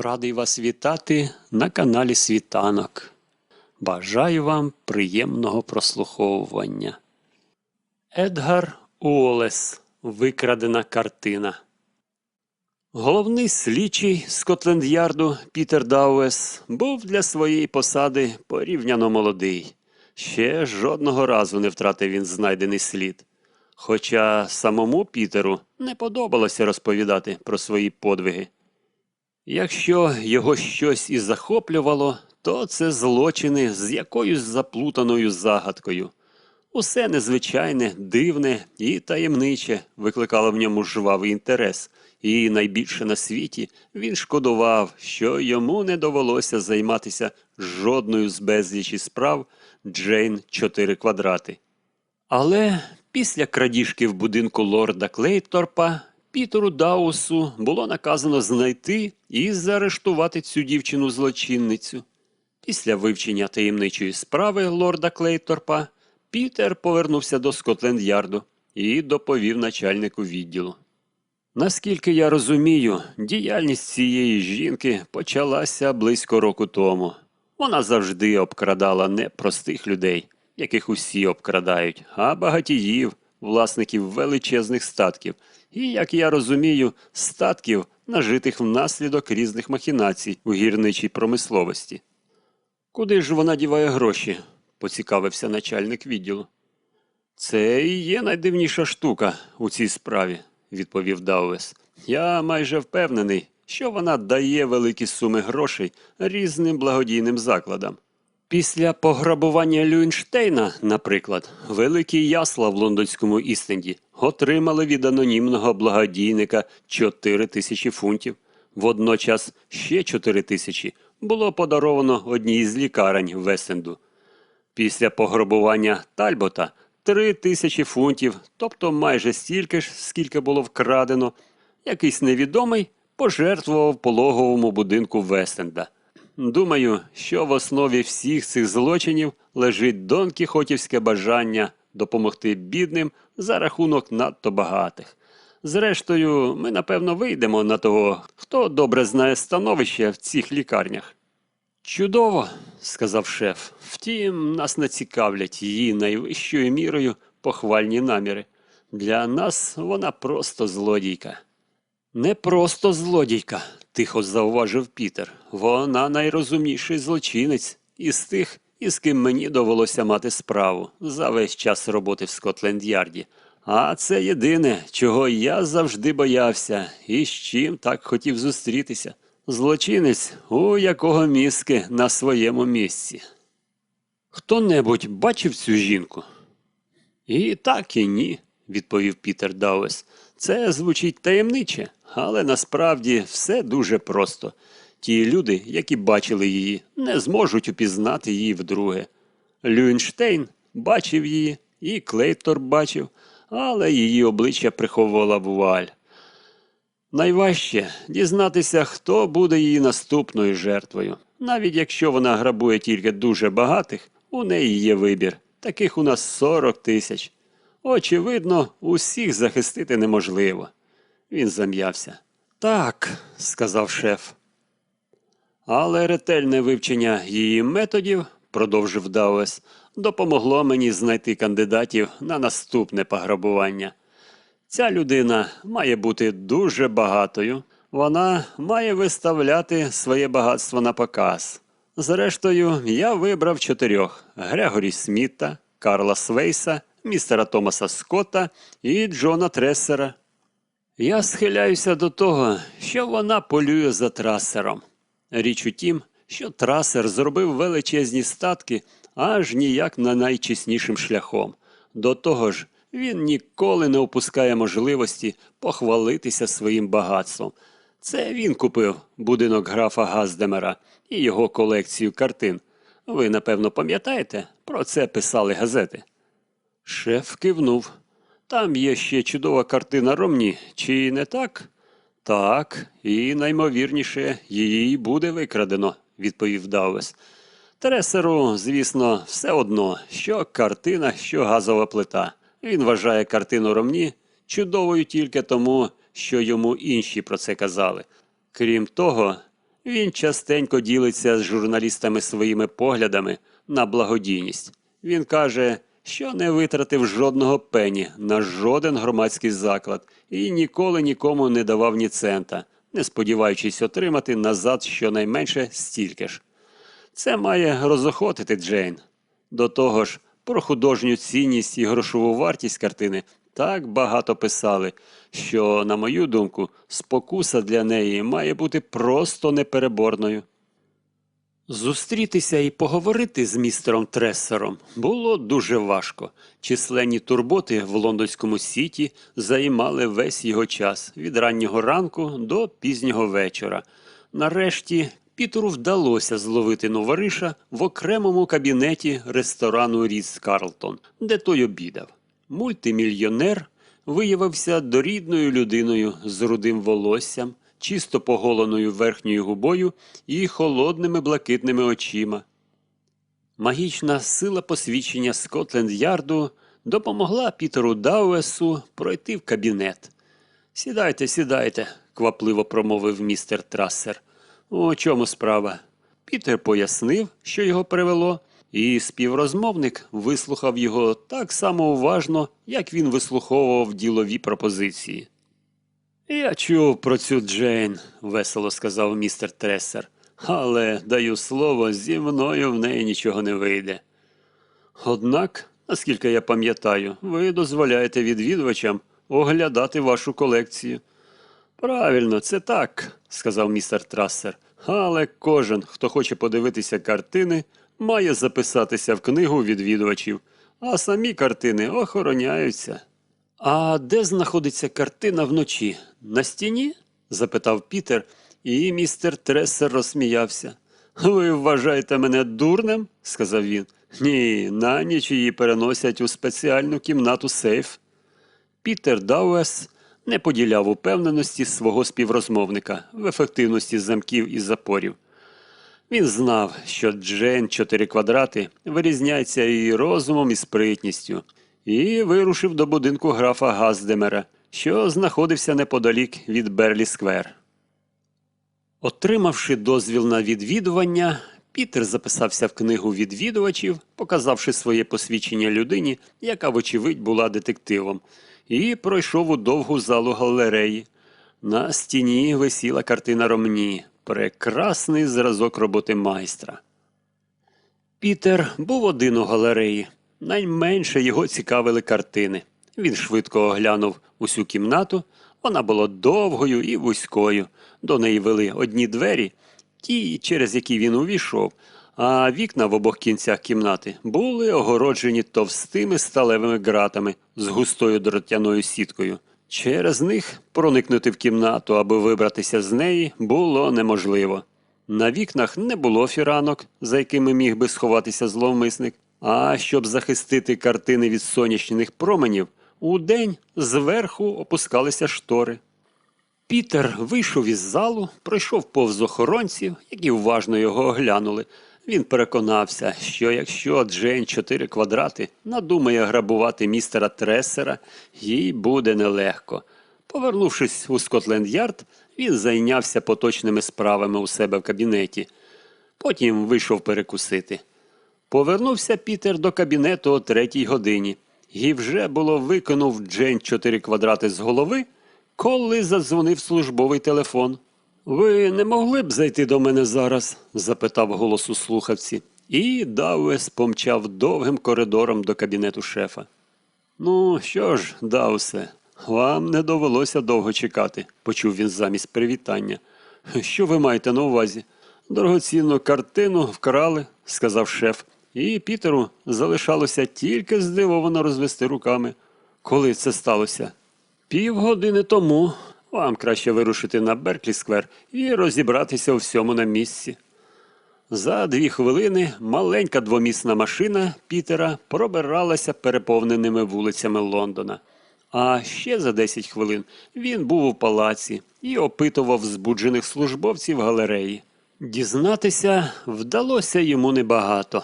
Радий вас вітати на каналі Світанок. Бажаю вам приємного прослуховування. Едгар Уолес. Викрадена картина. Головний слідчий Скотленд-Ярду Пітер Дауес був для своєї посади порівняно молодий. Ще жодного разу не втратив він знайдений слід. Хоча самому Пітеру не подобалося розповідати про свої подвиги. Якщо його щось і захоплювало, то це злочини з якоюсь заплутаною загадкою. Усе незвичайне, дивне і таємниче викликало в ньому жвавий інтерес, і найбільше на світі він шкодував, що йому не довелося займатися жодною з безлічі справ Джейн 4 квадрати. Але після крадіжки в будинку лорда Клейторпа Пітеру Даусу було наказано знайти і заарештувати цю дівчину-злочинницю. Після вивчення таємничої справи лорда Клейторпа Пітер повернувся до Скотленд-Ярду і доповів начальнику відділу. Наскільки я розумію, діяльність цієї жінки почалася близько року тому. Вона завжди обкрадала не простих людей, яких усі обкрадають, а багатіїв, власників величезних статків, і, як я розумію, статків, нажитих внаслідок різних махінацій у гірничій промисловості. Куди ж вона діває гроші? поцікавився начальник відділу. Це і є найдивніша штука у цій справі, відповів Дауес. Я майже впевнений, що вона дає великі суми грошей різним благодійним закладам. Після пограбування Люнштейна, наприклад, великі ясла в лондонському Істенді отримали від анонімного благодійника 4 тисячі фунтів. Водночас ще 4 тисячі було подаровано одній з лікарень Весенду. Після пограбування Тальбота 3 тисячі фунтів, тобто майже стільки ж, скільки було вкрадено, якийсь невідомий пожертвував пологовому будинку Вестенда. Думаю, що в основі всіх цих злочинів лежить Дон Кіхотівське бажання допомогти бідним за рахунок надто багатих. Зрештою, ми напевно вийдемо на того, хто добре знає становище в цих лікарнях. Чудово, сказав шеф. Втім, нас не цікавлять її найвищою мірою похвальні наміри. Для нас вона просто злодійка. Не просто злодійка, тихо зауважив Пітер. Вона найрозумніший злочинець із тих, із ким мені довелося мати справу за весь час роботи в Скотленд-Ярді. А це єдине, чого я завжди боявся і з чим так хотів зустрітися. Злочинець, у якого мізки на своєму місці. Хто-небудь бачив цю жінку? І так, і ні, відповів Пітер Дауес. Це звучить таємниче, але насправді все дуже просто. Ті люди, які бачили її, не зможуть упізнати її вдруге. Люнштейн бачив її, і Клейтор бачив, але її обличчя приховувала вуаль. Найважче дізнатися, хто буде її наступною жертвою. Навіть якщо вона грабує тільки дуже багатих, у неї є вибір. Таких у нас 40 тисяч. Очевидно, усіх захистити неможливо. Він зам'явся. Так, сказав шеф. Але ретельне вивчення її методів, продовжив Дауес, допомогло мені знайти кандидатів на наступне пограбування. Ця людина має бути дуже багатою. Вона має виставляти своє багатство на показ. Зрештою, я вибрав чотирьох: Грегорі Сміта, Карла Свейса, містера Томаса Скотта і Джона Тресера. Я схиляюся до того, що вона полює за трасером. Річ у тім, що трасер зробив величезні статки аж ніяк на найчеснішим шляхом. До того ж, він ніколи не опускає можливості похвалитися своїм багатством. Це він купив будинок графа Газдемера і його колекцію картин. Ви, напевно, пам'ятаєте, про це писали газети. Шеф кивнув. Там є ще чудова картина Ромні, чи не так? Так, і наймовірніше, її буде викрадено, відповів Давес. Тресеру, звісно, все одно, що картина, що газова плита. Він вважає картину Ромні чудовою тільки тому, що йому інші про це казали. Крім того, Він частенько ділиться з журналістами своїми поглядами на благодійність. Він каже, що не витратив жодного пені на жоден громадський заклад і ніколи нікому не давав ні цента, не сподіваючись отримати назад щонайменше стільки ж. Це має розохотити Джейн. До того ж, про художню цінність і грошову вартість картини так багато писали, що, на мою думку, спокуса для неї має бути просто непереборною. Зустрітися і поговорити з містером Тресером було дуже важко. Численні турботи в лондонському сіті займали весь його час від раннього ранку до пізнього вечора. Нарешті Пітеру вдалося зловити новориша в окремому кабінеті ресторану Ріц Карлтон, де той обідав. Мультимільйонер виявився дорідною людиною з рудим волоссям, чисто поголеною верхньою губою і холодними блакитними очима. Магічна сила посвідчення Скотленд-Ярду допомогла Пітеру Дауесу пройти в кабінет. Сідайте, сідайте, квапливо промовив містер Трассер. У чому справа? Пітер пояснив, що його привело, і співрозмовник вислухав його так само уважно, як він вислуховував ділові пропозиції. Я чув про цю Джейн, весело сказав містер Тресер, але даю слово, зі мною в неї нічого не вийде. Однак, наскільки я пам'ятаю, ви дозволяєте відвідувачам оглядати вашу колекцію. Правильно, це так, сказав містер Трассер. Але кожен, хто хоче подивитися картини, має записатися в книгу відвідувачів, а самі картини охороняються. А де знаходиться картина вночі? На стіні? запитав Пітер, і містер Тресер розсміявся. Ви вважаєте мене дурним? сказав він. Ні, на ніч її переносять у спеціальну кімнату сейф. Пітер Дауес не поділяв упевненості свого співрозмовника в ефективності замків і запорів. Він знав, що Джейн 4 квадрати вирізняється і розумом, і спритністю, і вирушив до будинку графа Газдемера, що знаходився неподалік від Берлі Сквер. Отримавши дозвіл на відвідування, Пітер записався в книгу відвідувачів, показавши своє посвідчення людині, яка, вочевидь, була детективом, і пройшов у довгу залу галереї. На стіні висіла картина Ромні, прекрасний зразок роботи майстра. Пітер був один у галереї. Найменше його цікавили картини. Він швидко оглянув усю кімнату. Вона була довгою і вузькою. До неї вели одні двері, ті, через які він увійшов, а вікна в обох кінцях кімнати були огороджені товстими сталевими ґратами з густою дротяною сіткою. Через них проникнути в кімнату, аби вибратися з неї, було неможливо. На вікнах не було фіранок, за якими міг би сховатися зловмисник, а щоб захистити картини від сонячних променів, удень зверху опускалися штори. Пітер вийшов із залу, пройшов повз охоронців, які уважно його оглянули. Він переконався, що якщо Джейн 4 квадрати надумає грабувати містера Тресера, їй буде нелегко. Повернувшись у Скотленд-Ярд, він зайнявся поточними справами у себе в кабінеті. Потім вийшов перекусити. Повернувся Пітер до кабінету о третій годині і вже було виконув Джейн 4 квадрати з голови, коли задзвонив службовий телефон. Ви не могли б зайти до мене зараз? запитав голос у слухавці, і Дауес помчав довгим коридором до кабінету шефа. Ну, що ж, Даусе, вам не довелося довго чекати, почув він замість привітання. Що ви маєте на увазі? Дорогоцінну картину вкрали, сказав шеф, і Пітеру залишалося тільки здивовано розвести руками. Коли це сталося? Півгодини тому. Вам краще вирушити на Берклі Сквер і розібратися у всьому на місці. За дві хвилини маленька двомісна машина Пітера пробиралася переповненими вулицями Лондона. А ще за 10 хвилин він був у палаці і опитував збуджених службовців галереї. Дізнатися вдалося йому небагато.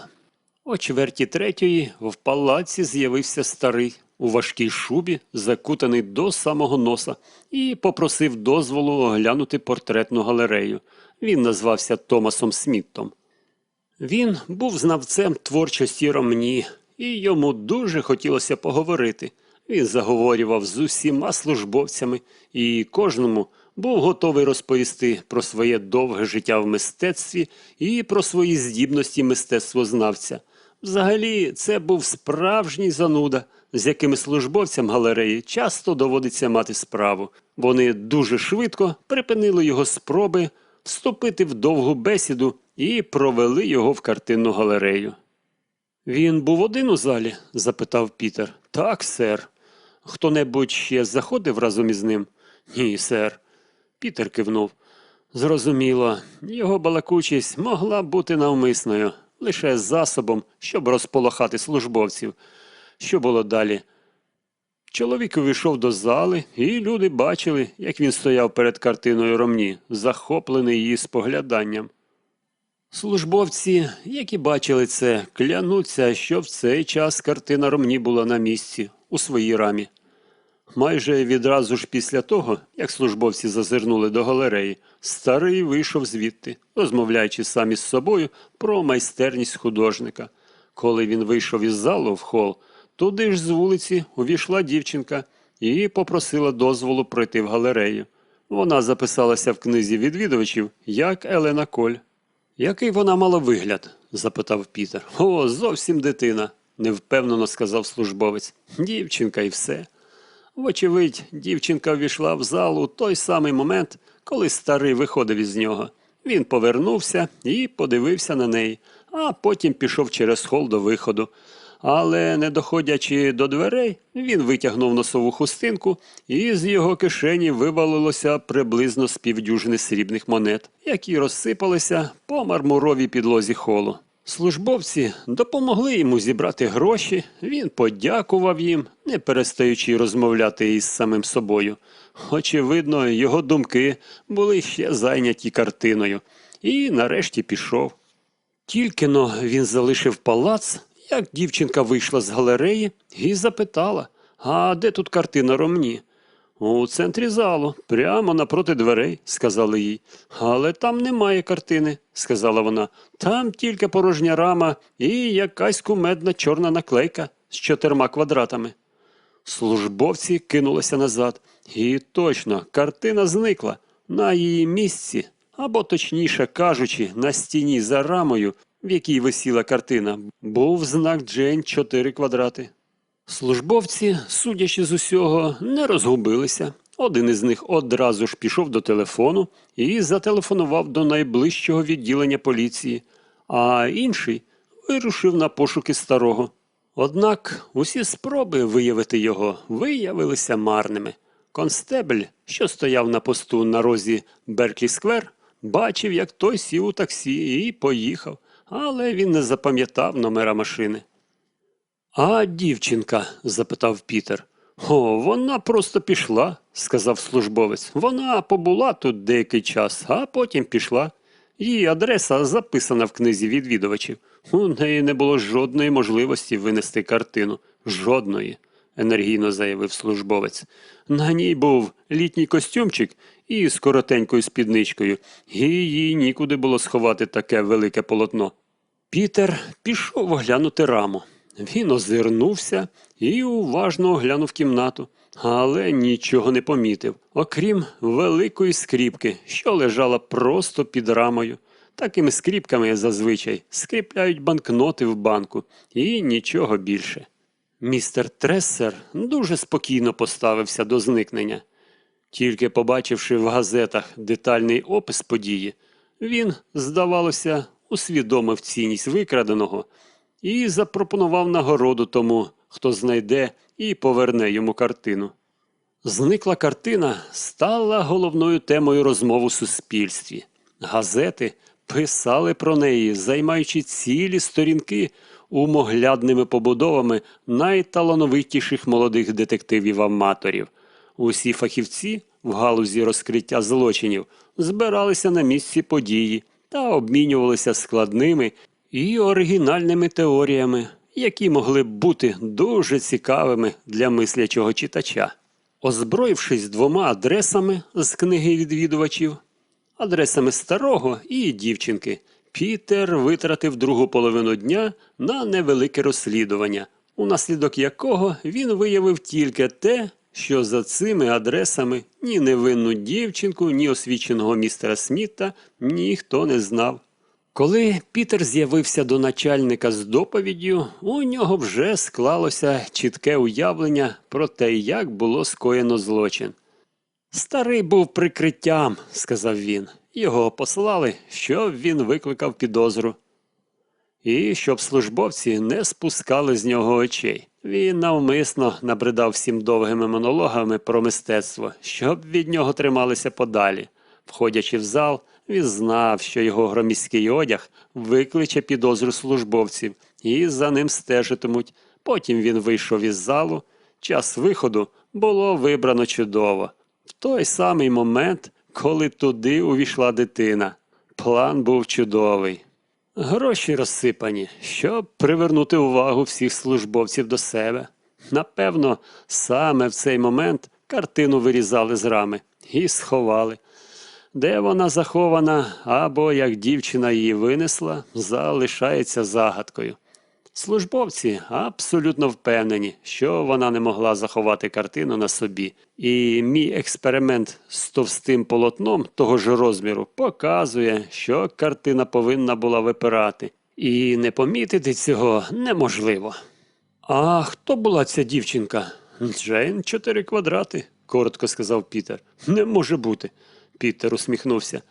О чверті третьої в палаці з'явився старий, у важкій шубі, закутаний до самого носа, і попросив дозволу оглянути портретну галерею. Він назвався Томасом Сміттом. Він був знавцем творчості ромні, і йому дуже хотілося поговорити. Він заговорював з усіма службовцями і кожному був готовий розповісти про своє довге життя в мистецтві і про свої здібності мистецтвознавця. Взагалі, це був справжній зануда, з якими службовцям галереї часто доводиться мати справу. Вони дуже швидко припинили його спроби вступити в довгу бесіду і провели його в картинну галерею. Він був один у залі? запитав Пітер. Так, сер. Хто-небудь ще заходив разом із ним? Ні, сер. Пітер кивнув. Зрозуміло, його балакучість могла бути навмисною, лише засобом, щоб розполохати службовців. Що було далі? Чоловік увійшов до зали, і люди бачили, як він стояв перед картиною ромні, захоплений її спогляданням. Службовці, які бачили це, клянуться, що в цей час картина ромні була на місці, у своїй рамі. Майже відразу ж після того, як службовці зазирнули до галереї, старий вийшов звідти, розмовляючи сам із собою про майстерність художника. Коли він вийшов із залу в хол, туди ж з вулиці увійшла дівчинка і попросила дозволу пройти в галерею. Вона записалася в книзі відвідувачів як Елена Коль. Який вона мала вигляд? запитав Пітер. О, зовсім дитина, невпевнено сказав службовець. Дівчинка і все. Вочевидь, дівчинка ввійшла в зал у той самий момент, коли старий виходив із нього. Він повернувся і подивився на неї, а потім пішов через хол до виходу. Але, не доходячи до дверей, він витягнув носову хустинку, і з його кишені вивалилося приблизно з півдюжини срібних монет, які розсипалися по мармуровій підлозі холу. Службовці допомогли йому зібрати гроші, він подякував їм, не перестаючи розмовляти із самим собою. Очевидно, його думки були ще зайняті картиною, і нарешті пішов. Тільки но він залишив палац, як дівчинка вийшла з галереї і запитала, а де тут картина ромні? У центрі залу, прямо напроти дверей, сказали їй. Але там немає картини, сказала вона. Там тільки порожня рама і якась кумедна чорна наклейка з чотирма квадратами. Службовці кинулися назад, і точно картина зникла. На її місці, або точніше кажучи, на стіні за рамою, в якій висіла картина, був знак Джейн 4 квадрати. Службовці, судячи з усього, не розгубилися. Один із них одразу ж пішов до телефону і зателефонував до найближчого відділення поліції, а інший вирушив на пошуки старого. Однак усі спроби виявити його виявилися марними. Констебль, що стояв на посту на розі Берклі Сквер, бачив, як той сів у таксі і поїхав, але він не запам'ятав номера машини. А дівчинка? запитав Пітер. О, вона просто пішла, сказав службовець. Вона побула тут деякий час, а потім пішла. Її адреса записана в книзі відвідувачів. У неї не було жодної можливості винести картину. Жодної, енергійно заявив службовець. На ній був літній костюмчик із коротенькою спідничкою, і їй нікуди було сховати таке велике полотно. Пітер пішов оглянути раму. Він озирнувся і уважно оглянув кімнату, але нічого не помітив, окрім великої скріпки, що лежала просто під рамою. Такими скріпками зазвичай скріпляють банкноти в банку і нічого більше. Містер Трессер дуже спокійно поставився до зникнення. Тільки побачивши в газетах детальний опис події, він, здавалося, усвідомив цінність викраденого і запропонував нагороду тому, хто знайде і поверне йому картину. Зникла картина стала головною темою розмов у суспільстві. Газети писали про неї, займаючи цілі сторінки умоглядними побудовами найталановитіших молодих детективів-аматорів. Усі фахівці в галузі розкриття злочинів збиралися на місці події та обмінювалися складними і оригінальними теоріями, які могли б бути дуже цікавими для мислячого читача. Озброївшись двома адресами з книги відвідувачів, адресами старого і дівчинки, Пітер витратив другу половину дня на невелике розслідування, унаслідок якого він виявив тільки те, що за цими адресами ні невинну дівчинку, ні освіченого містера Сміта ніхто не знав. Коли Пітер з'явився до начальника з доповіддю, у нього вже склалося чітке уявлення про те, як було скоєно злочин. Старий був прикриттям, сказав він. Його послали, щоб він викликав підозру. І щоб службовці не спускали з нього очей. Він навмисно набридав всім довгими монологами про мистецтво, щоб від нього трималися подалі. Входячи в зал, він знав, що його громіський одяг викличе підозру службовців і за ним стежитимуть. Потім він вийшов із залу. Час виходу було вибрано чудово. В той самий момент, коли туди увійшла дитина. План був чудовий. Гроші розсипані, щоб привернути увагу всіх службовців до себе. Напевно, саме в цей момент картину вирізали з рами і сховали. Де вона захована, або як дівчина її винесла, залишається загадкою. Службовці абсолютно впевнені, що вона не могла заховати картину на собі, і мій експеримент з товстим полотном того ж розміру показує, що картина повинна була випирати, і не помітити цього неможливо. А хто була ця дівчинка? Джейн чотири квадрати, коротко сказав Пітер. Не може бути. Пітер усміхнувся.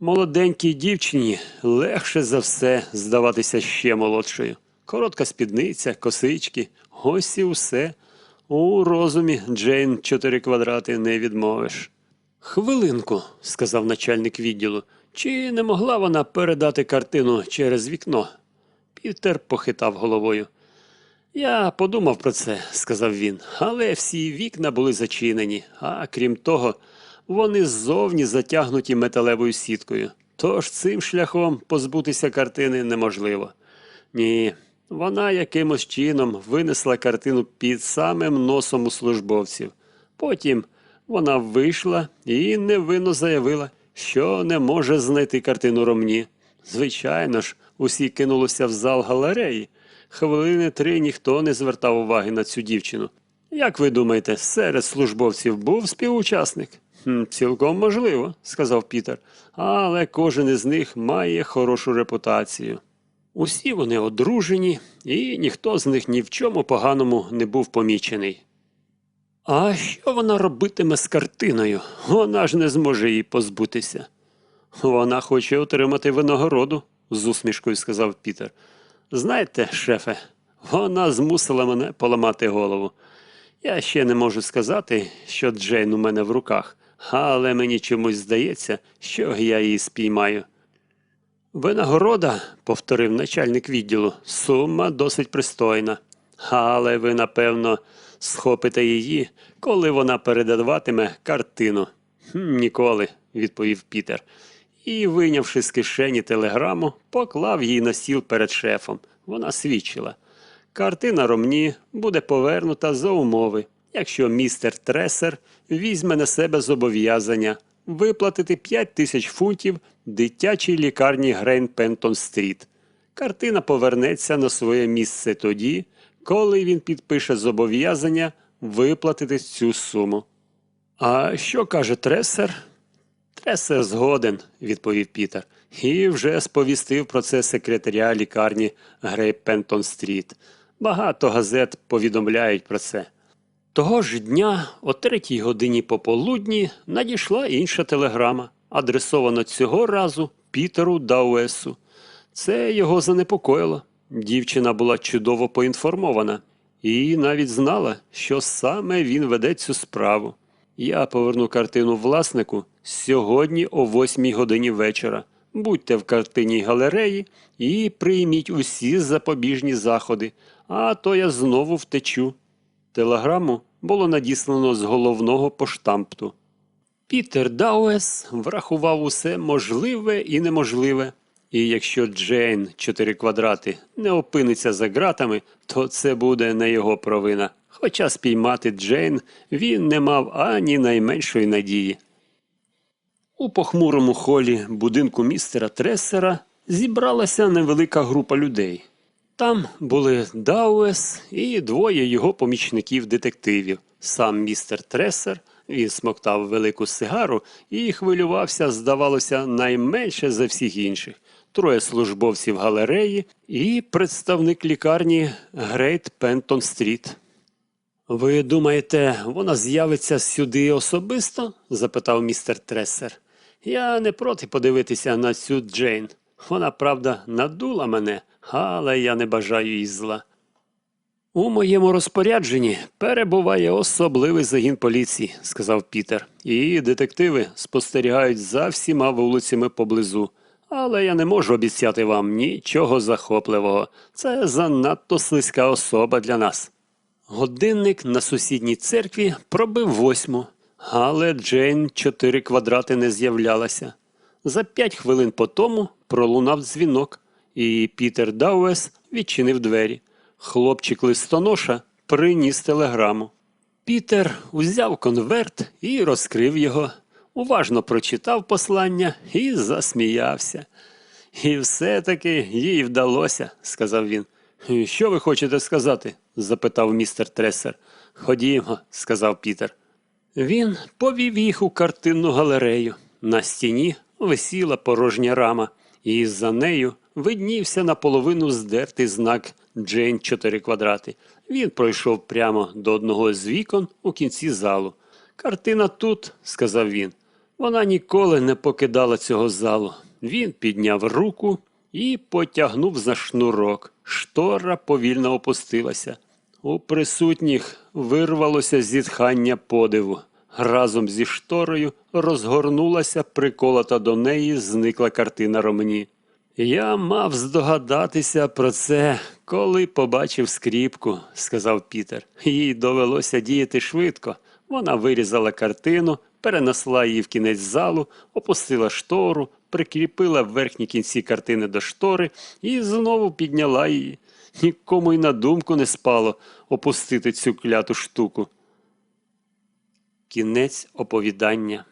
Молоденькій дівчині легше за все здаватися ще молодшою. Коротка спідниця, косички, ось і усе. У розумі Джейн чотири квадрати не відмовиш. Хвилинку, сказав начальник відділу, чи не могла вона передати картину через вікно? Пітер похитав головою. Я подумав про це, сказав він, але всі вікна були зачинені, а крім того, вони ззовні затягнуті металевою сіткою. Тож цим шляхом позбутися картини неможливо. Ні, вона якимось чином винесла картину під самим носом у службовців. Потім вона вийшла і невинно заявила, що не може знайти картину ромні. Звичайно ж, усі кинулися в зал галереї. Хвилини три ніхто не звертав уваги на цю дівчину. Як ви думаєте, серед службовців був співучасник? «Хм, Цілком можливо, сказав Пітер, але кожен із них має хорошу репутацію. Усі вони одружені, і ніхто з них ні в чому поганому не був помічений. А що вона робитиме з картиною? Вона ж не зможе її позбутися. Вона хоче отримати винагороду, з усмішкою сказав Пітер. Знаєте, шефе, вона змусила мене поламати голову. Я ще не можу сказати, що Джейн у мене в руках, але мені чомусь здається, що я її спіймаю. Винагорода, повторив начальник відділу, сума досить пристойна. Але ви, напевно, схопите її, коли вона передаватиме картину. Ніколи, відповів Пітер. І, вийнявши з кишені телеграму, поклав її на стіл перед шефом. Вона свідчила. Картина Ромні буде повернута за умови, якщо містер Тресер візьме на себе зобов'язання виплатити 5 тисяч фунтів дитячій лікарні Грейн Пентон Стріт. Картина повернеться на своє місце тоді, коли він підпише зобов'язання виплатити цю суму. А що каже Тресер? Тресер згоден, відповів Пітер, і вже сповістив про це секретаря лікарні Грей Пентон Стріт. Багато газет повідомляють про це. Того ж дня, о третій годині пополудні, надійшла інша телеграма, адресована цього разу Пітеру Дауесу. Це його занепокоїло. Дівчина була чудово поінформована і навіть знала, що саме він веде цю справу. Я поверну картину власнику сьогодні о восьмій годині вечора. Будьте в картинній галереї і прийміть усі запобіжні заходи, а то я знову втечу. Телеграму було надіслано з головного поштампту. Пітер Дауес врахував усе можливе і неможливе І якщо Джейн чотири квадрати не опиниться за ґратами, то це буде не його провина. Хоча спіймати Джейн він не мав ані найменшої надії. У похмурому холі будинку містера Тресера зібралася невелика група людей. Там були Дауес і двоє його помічників-детективів. Сам містер Тресер, він смоктав велику сигару і хвилювався, здавалося, найменше за всіх інших. Троє службовців галереї і представник лікарні Грейт Пентон Стріт. Ви думаєте, вона з'явиться сюди особисто? запитав містер Тресер. Я не проти подивитися на цю Джейн. Вона, правда, надула мене, але я не бажаю їй зла. У моєму розпорядженні перебуває особливий загін поліції, сказав Пітер, і детективи спостерігають за всіма вулицями поблизу. Але я не можу обіцяти вам нічого захопливого. Це занадто слизька особа для нас. Годинник на сусідній церкві пробив восьму, але Джейн чотири квадрати не з'являлася. За п'ять хвилин по тому пролунав дзвінок, і Пітер Дауес відчинив двері. Хлопчик листоноша приніс телеграму. Пітер узяв конверт і розкрив його, уважно прочитав послання і засміявся. І все-таки їй вдалося, сказав він. Що ви хочете сказати? запитав містер Тресер. Ходімо, сказав Пітер. Він повів їх у картинну галерею. На стіні висіла порожня рама, і за нею виднівся наполовину здертий знак Джейн 4 квадрати. Він пройшов прямо до одного з вікон у кінці залу. Картина тут, сказав він. Вона ніколи не покидала цього залу. Він підняв руку і потягнув за шнурок. Штора повільно опустилася. У присутніх вирвалося зітхання подиву. Разом зі шторою розгорнулася приколота до неї зникла картина ромні. Я мав здогадатися про це, коли побачив скріпку, сказав Пітер. Їй довелося діяти швидко. Вона вирізала картину, перенесла її в кінець залу, опустила штору, прикріпила верхні кінці картини до штори і знову підняла її. Нікому й на думку не спало опустити цю кляту штуку. Кінець оповідання.